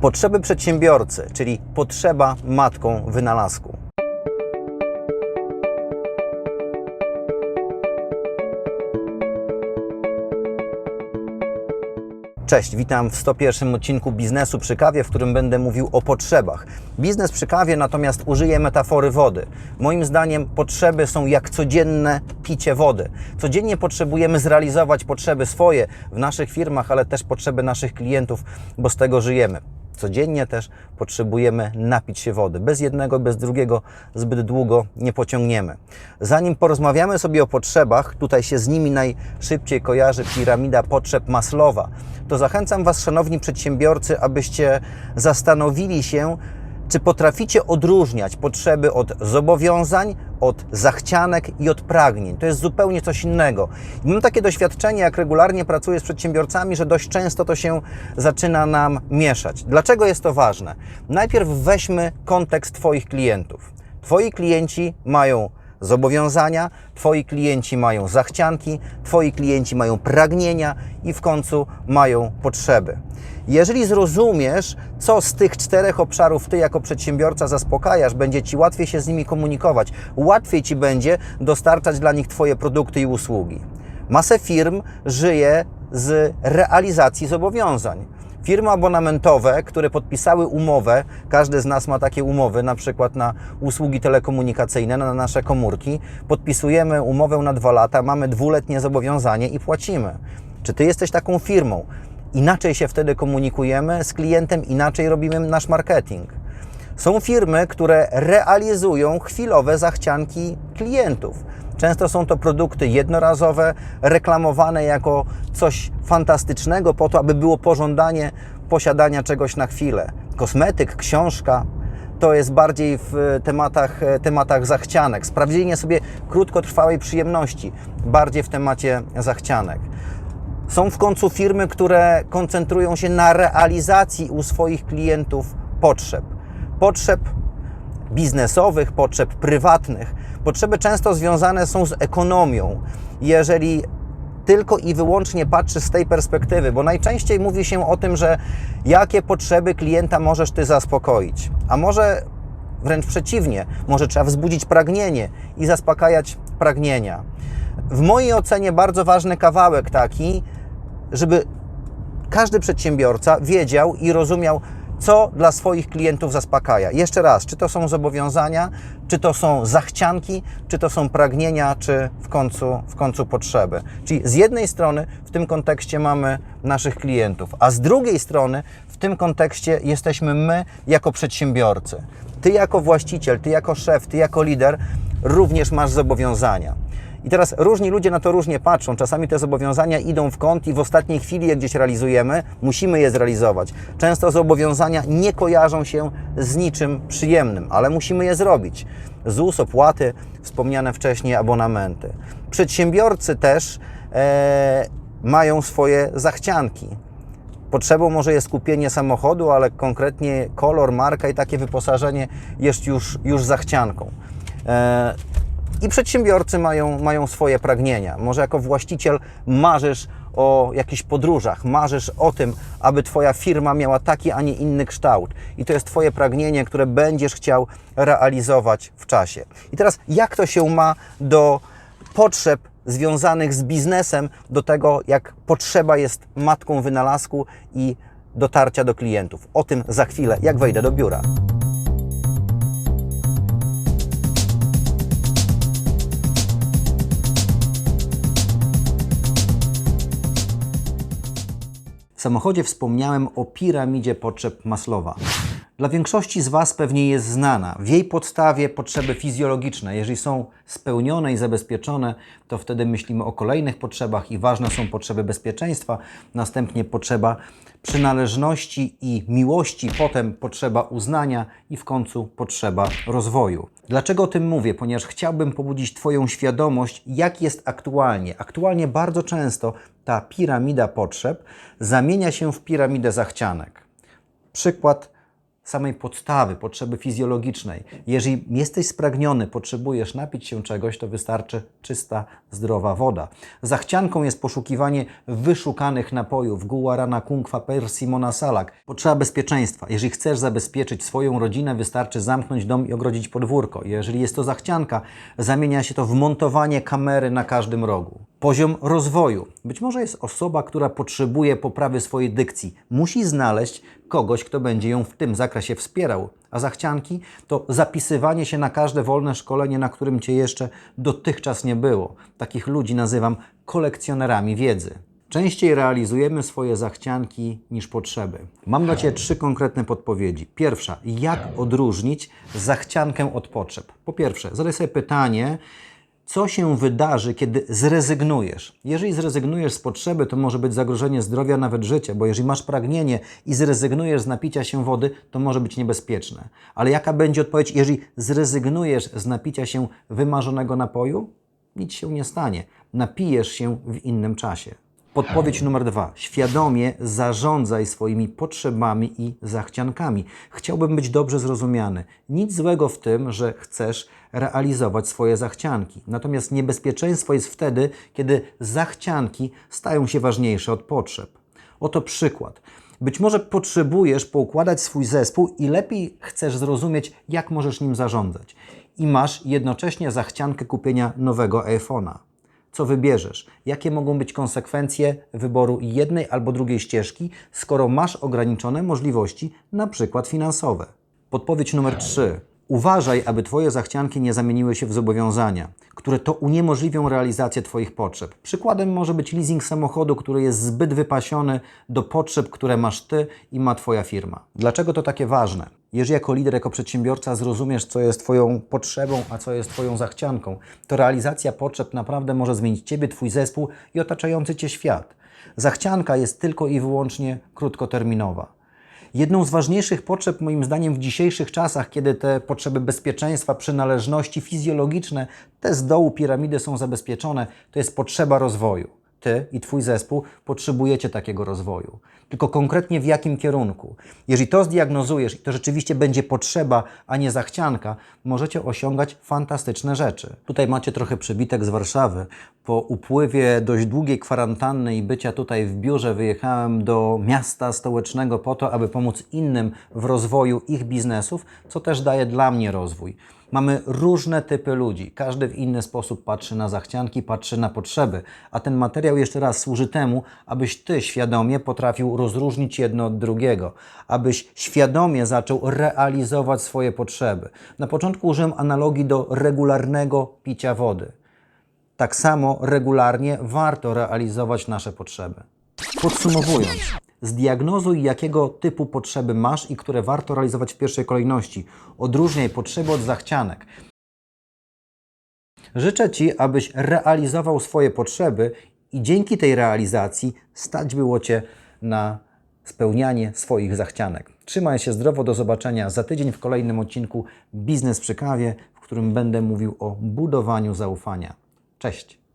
Potrzeby przedsiębiorcy, czyli potrzeba matką wynalazku. Cześć, witam w 101 odcinku Biznesu przy kawie, w którym będę mówił o potrzebach. Biznes przy kawie natomiast użyje metafory wody. Moim zdaniem potrzeby są jak codzienne picie wody. Codziennie potrzebujemy zrealizować potrzeby swoje w naszych firmach, ale też potrzeby naszych klientów, bo z tego żyjemy. Codziennie też potrzebujemy napić się wody. Bez jednego, bez drugiego zbyt długo nie pociągniemy. Zanim porozmawiamy sobie o potrzebach, tutaj się z nimi najszybciej kojarzy piramida potrzeb Maslowa, to zachęcam Was, szanowni przedsiębiorcy, abyście zastanowili się, czy potraficie odróżniać potrzeby od zobowiązań, od zachcianek i od pragnień? To jest zupełnie coś innego. I mam takie doświadczenie, jak regularnie pracuję z przedsiębiorcami, że dość często to się zaczyna nam mieszać. Dlaczego jest to ważne? Najpierw weźmy kontekst Twoich klientów. Twoi klienci mają zobowiązania, Twoi klienci mają zachcianki, Twoi klienci mają pragnienia i w końcu mają potrzeby. Jeżeli zrozumiesz, co z tych czterech obszarów Ty jako przedsiębiorca zaspokajasz, będzie Ci łatwiej się z nimi komunikować, łatwiej Ci będzie dostarczać dla nich Twoje produkty i usługi. Masę firm żyje z realizacji zobowiązań. Firmy abonamentowe, które podpisały umowę, każdy z nas ma takie umowy, na przykład na usługi telekomunikacyjne, na nasze komórki, podpisujemy umowę na dwa lata, mamy dwuletnie zobowiązanie i płacimy. Czy ty jesteś taką firmą? Inaczej się wtedy komunikujemy z klientem, inaczej robimy nasz marketing. Są firmy, które realizują chwilowe zachcianki klientów. Często są to produkty jednorazowe, reklamowane jako coś fantastycznego, po to, aby było pożądanie posiadania czegoś na chwilę. Kosmetyk, książka to jest bardziej w tematach, tematach zachcianek. Sprawdzenie sobie krótkotrwałej przyjemności, bardziej w temacie zachcianek. Są w końcu firmy, które koncentrują się na realizacji u swoich klientów potrzeb. Potrzeb biznesowych, potrzeb prywatnych. Potrzeby często związane są z ekonomią. Jeżeli tylko i wyłącznie patrzysz z tej perspektywy, bo najczęściej mówi się o tym, że jakie potrzeby klienta możesz ty zaspokoić, a może wręcz przeciwnie, może trzeba wzbudzić pragnienie i zaspokajać pragnienia. W mojej ocenie bardzo ważny kawałek taki, żeby każdy przedsiębiorca wiedział i rozumiał, co dla swoich klientów zaspokaja. Jeszcze raz, czy to są zobowiązania, czy to są zachcianki, czy to są pragnienia, czy w końcu, w końcu potrzeby. Czyli z jednej strony w tym kontekście mamy naszych klientów, a z drugiej strony w tym kontekście jesteśmy my jako przedsiębiorcy. Ty jako właściciel, ty jako szef, ty jako lider również masz zobowiązania. I teraz różni ludzie na to różnie patrzą. Czasami te zobowiązania idą w kąt i w ostatniej chwili je gdzieś realizujemy, musimy je zrealizować. Często zobowiązania nie kojarzą się z niczym przyjemnym, ale musimy je zrobić. ZUS, opłaty, wspomniane wcześniej abonamenty. Przedsiębiorcy też e, mają swoje zachcianki. Potrzebą może jest kupienie samochodu, ale konkretnie kolor, marka i takie wyposażenie jest już, już zachcianką. E, i przedsiębiorcy mają, mają swoje pragnienia. Może jako właściciel marzysz o jakichś podróżach, marzysz o tym, aby Twoja firma miała taki, a nie inny kształt. I to jest Twoje pragnienie, które będziesz chciał realizować w czasie. I teraz, jak to się ma do potrzeb związanych z biznesem, do tego, jak potrzeba jest matką wynalazku i dotarcia do klientów? O tym za chwilę, jak wejdę do biura. Samochodzie wspomniałem o piramidzie potrzeb Maslowa. Dla większości z Was pewnie jest znana. W jej podstawie potrzeby fizjologiczne, jeżeli są spełnione i zabezpieczone, to wtedy myślimy o kolejnych potrzebach i ważne są potrzeby bezpieczeństwa, następnie potrzeba przynależności i miłości, potem potrzeba uznania i w końcu potrzeba rozwoju. Dlaczego o tym mówię? Ponieważ chciałbym pobudzić Twoją świadomość, jak jest aktualnie. Aktualnie bardzo często ta piramida potrzeb zamienia się w piramidę zachcianek. Przykład samej podstawy, potrzeby fizjologicznej. Jeżeli jesteś spragniony, potrzebujesz napić się czegoś, to wystarczy czysta, zdrowa woda. Zachcianką jest poszukiwanie wyszukanych napojów, guarana, kunkwa, persimona, salak. Potrzeba bezpieczeństwa. Jeżeli chcesz zabezpieczyć swoją rodzinę, wystarczy zamknąć dom i ogrodzić podwórko. Jeżeli jest to zachcianka, zamienia się to w montowanie kamery na każdym rogu. Poziom rozwoju. Być może jest osoba, która potrzebuje poprawy swojej dykcji. Musi znaleźć kogoś, kto będzie ją w tym zakresie wspierał. A zachcianki to zapisywanie się na każde wolne szkolenie, na którym Cię jeszcze dotychczas nie było. Takich ludzi nazywam kolekcjonerami wiedzy. Częściej realizujemy swoje zachcianki niż potrzeby. Mam dla Ciebie trzy konkretne podpowiedzi. Pierwsza, jak odróżnić zachciankę od potrzeb? Po pierwsze, zadaj sobie pytanie, co się wydarzy, kiedy zrezygnujesz? Jeżeli zrezygnujesz z potrzeby, to może być zagrożenie zdrowia, nawet życia, bo jeżeli masz pragnienie i zrezygnujesz z napicia się wody, to może być niebezpieczne. Ale jaka będzie odpowiedź, jeżeli zrezygnujesz z napicia się wymarzonego napoju? Nic się nie stanie. Napijesz się w innym czasie. Podpowiedź numer dwa. Świadomie zarządzaj swoimi potrzebami i zachciankami. Chciałbym być dobrze zrozumiany. Nic złego w tym, że chcesz realizować swoje zachcianki. Natomiast niebezpieczeństwo jest wtedy, kiedy zachcianki stają się ważniejsze od potrzeb. Oto przykład. Być może potrzebujesz poukładać swój zespół i lepiej chcesz zrozumieć, jak możesz nim zarządzać. I masz jednocześnie zachciankę kupienia nowego iPhone'a co wybierzesz, jakie mogą być konsekwencje wyboru jednej albo drugiej ścieżki, skoro masz ograniczone możliwości, na przykład finansowe. Podpowiedź numer 3. Uważaj, aby Twoje zachcianki nie zamieniły się w zobowiązania, które to uniemożliwią realizację Twoich potrzeb. Przykładem może być leasing samochodu, który jest zbyt wypasiony do potrzeb, które masz Ty i ma Twoja firma. Dlaczego to takie ważne? Jeżeli jako lider, jako przedsiębiorca zrozumiesz, co jest Twoją potrzebą, a co jest Twoją zachcianką, to realizacja potrzeb naprawdę może zmienić Ciebie, Twój zespół i otaczający Cię świat. Zachcianka jest tylko i wyłącznie krótkoterminowa. Jedną z ważniejszych potrzeb, moim zdaniem, w dzisiejszych czasach, kiedy te potrzeby bezpieczeństwa, przynależności fizjologiczne, te z dołu piramidy są zabezpieczone, to jest potrzeba rozwoju. Ty i Twój zespół potrzebujecie takiego rozwoju. Tylko konkretnie w jakim kierunku? Jeżeli to zdiagnozujesz i to rzeczywiście będzie potrzeba, a nie zachcianka, możecie osiągać fantastyczne rzeczy. Tutaj macie trochę przybitek z Warszawy. Po upływie dość długiej kwarantanny i bycia tutaj w biurze wyjechałem do miasta stołecznego po to, aby pomóc innym w rozwoju ich biznesów, co też daje dla mnie rozwój. Mamy różne typy ludzi, każdy w inny sposób patrzy na zachcianki, patrzy na potrzeby, a ten materiał jeszcze raz służy temu, abyś Ty świadomie potrafił rozróżnić jedno od drugiego, abyś świadomie zaczął realizować swoje potrzeby. Na początku użyłem analogii do regularnego picia wody. Tak samo regularnie warto realizować nasze potrzeby. Podsumowując, zdiagnozuj, jakiego typu potrzeby masz i które warto realizować w pierwszej kolejności. Odróżniaj potrzeby od zachcianek. Życzę Ci, abyś realizował swoje potrzeby i dzięki tej realizacji stać było Cię na spełnianie swoich zachcianek. Trzymaj się zdrowo, do zobaczenia za tydzień w kolejnym odcinku Biznes przy kawie, w którym będę mówił o budowaniu zaufania. Cześć!